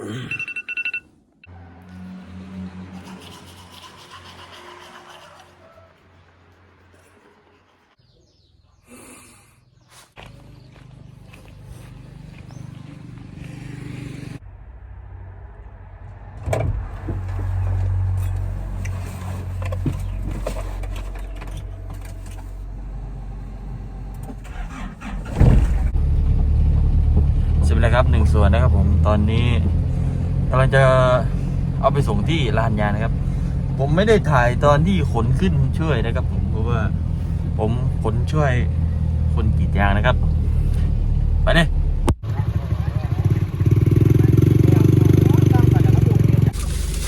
สิบแล้วครับหนึ่งส่วนนะครับผมตอนนี้ กำลังจะเอาไปส่งที่ลานยางนะครับ ผมไม่ได้ถ่ายตอนที่ขนขึ้นช่วยนะครับ ผมเพราะว่าผมขนช่วยคนกรีดยางนะครับ ไปเลย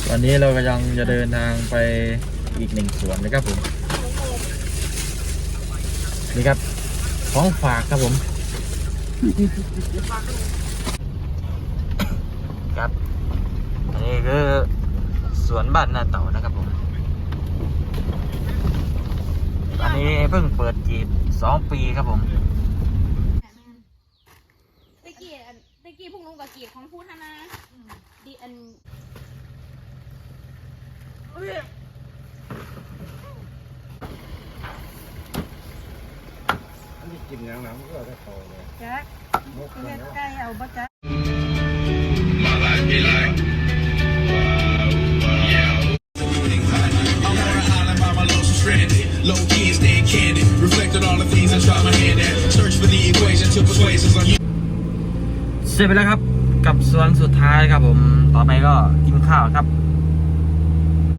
ตอนนี้เรากำลังจะเดินทางไปอีกหนึ่งสวนนะครับผมนี่ครับของฝากครับผม ครับ วนบ้านนาเต่านะครับผมอันนี้เพิ่งเปิดกรีดสองปีครับผมตะกี้อันตะกี้พวกลุงกับกีบของพูดฮานะดีอันอันนี้กินยังน้ำก็ได้โตเลยจ๊ะนกเฮ็เนาะดไก่เอาบ่จ๊ะ I'm Low key and staying candid. Reflect on all the things I try my hand at. Search for the equation to persuasions on you. เสร็จไปแล้วครับ กับส่วนสุดท้ายครับผม ต่อไปก็กินข้าวครับ